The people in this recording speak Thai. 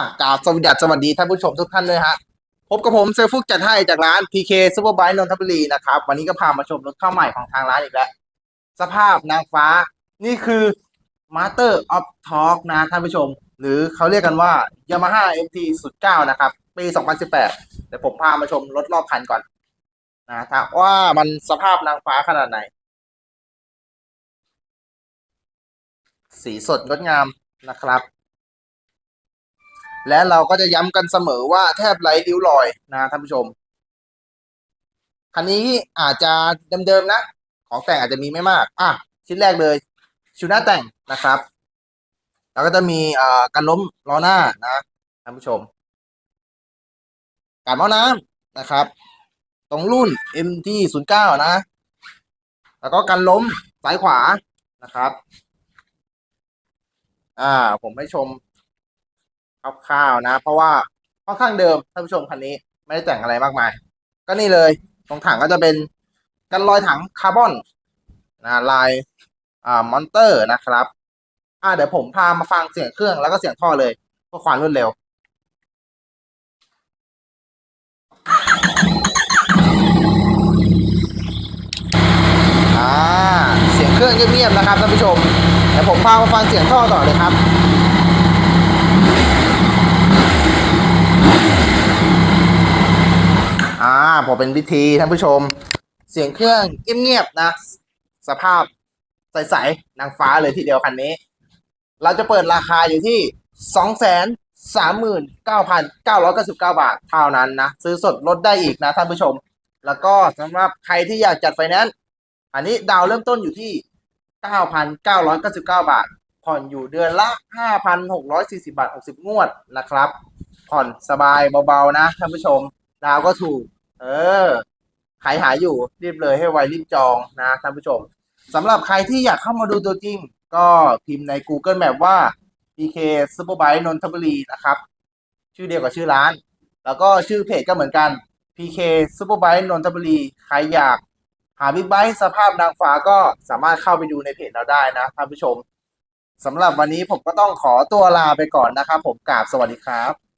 ากราบสวัสดีสวัสดีท่านผู้ชมทุกท่านเลยฮะ พบกับผมเซอร์ฟุกจัดให้จากร้าน PK Super Bike นนทบุรีนะครับ วันนี้ก็พามาชมรถเข้าใหม่ของทางร้านอีกแล้ว สภาพนางฟ้า นี่คือ Master of Talk นะท่านผู้ชม หรือเขาเรียกกันว่า Yamaha MT 09นะครับ ปี 2018แต่ผมพามาชมรถรอบคันก่อนนะถ้าว่ามันสภาพนางฟ้าขนาดไหน สีสดงดงามนะครับ และเราก็จะย้ำกันเสมอว่าแทบไร้ริ้วรอยนะท่านผู้ชม คันนี้อาจจะเดิมๆนะ ของแต่งอาจจะมีไม่มาก อะ ชิ้นแรกเลยชูหน้าแต่งนะครับ แล้วก็จะมีเอ่อกันล้มล้อหน้านะท่านผู้ชมการหม้อน้ำนะครับ ตรงรุ่น MT 0 9นะ แล้วก็กันล้มซ้ายขวานะครับ อ่า ผมให้ชม คร่าวๆนะ เพราะว่าค่อนข้างเดิมท่านผู้ชมคันนี้ไม่ได้แต่งอะไรมากมาย ก็นี่เลยตรงถังก็จะเป็นกันรอยถังคาร์บอนนะลายอ่ามอนเตอร์นะครับ อ่าเดี๋ยวผมพามาฟังเสียงเครื่องแล้วก็เสียงท่อเลยเพื่อความรวดเร็วอ่าเสียงเครื่องเงียบๆนะครับท่านผู้ชมเดี๋ยวผมพามาฟังเสียงท่อต่อเลยครับ อ่าผมเป็นวิธีท่านผู้ชม เสียงเครื่องเงียบๆนะ สภาพใสๆนางฟ้าเลยทีเดียวคันนี้ เราจะเปิดราคาอยู่ที่สองแสนสามหมื่นเก้าพันเก้าร้อยเก้าสิบเก้าบาทเท่านั้นนะ ซื้อสดลดได้อีกนะท่านผู้ชม แล้วก็สำหรับใครที่อยากจัดไฟแนนซ์อันนี้ดาวเริ่มต้นอยู่ที่เก้าพันเก้าร้อยเก้าสิบเก้าบาท ผ่อนอยู่เดือนละห้าพันหกร้อยสี่สิบาทหกสิบงวดนะครับ ผ่อนสบายเบาๆนะท่านผู้ชม ดาวก็ถูก เออใครหาอยู่รีบเลยให้ไวรีบจองนะท่านผู้ชมสำหรับใครที่อยากเข้ามาดูตัวจริง ก็พิมพ์ใน Google Map ว่า PK Superbike นนทบุรีนะครับ ชื่อเดียวกับชื่อร้าน แล้วก็ชื่อเพจก็เหมือนกัน PK Superbike นนทบุรี ใครอยากหาบิ๊กไบค์สภาพนางฟ้าก็สามารถเข้าไปดูในเพจเราได้นะท่านผู้ชมสำหรับวันนี้ผมก็ต้องขอตัวลาไปก่อนนะครับ ผมกราบสวัสดีครับ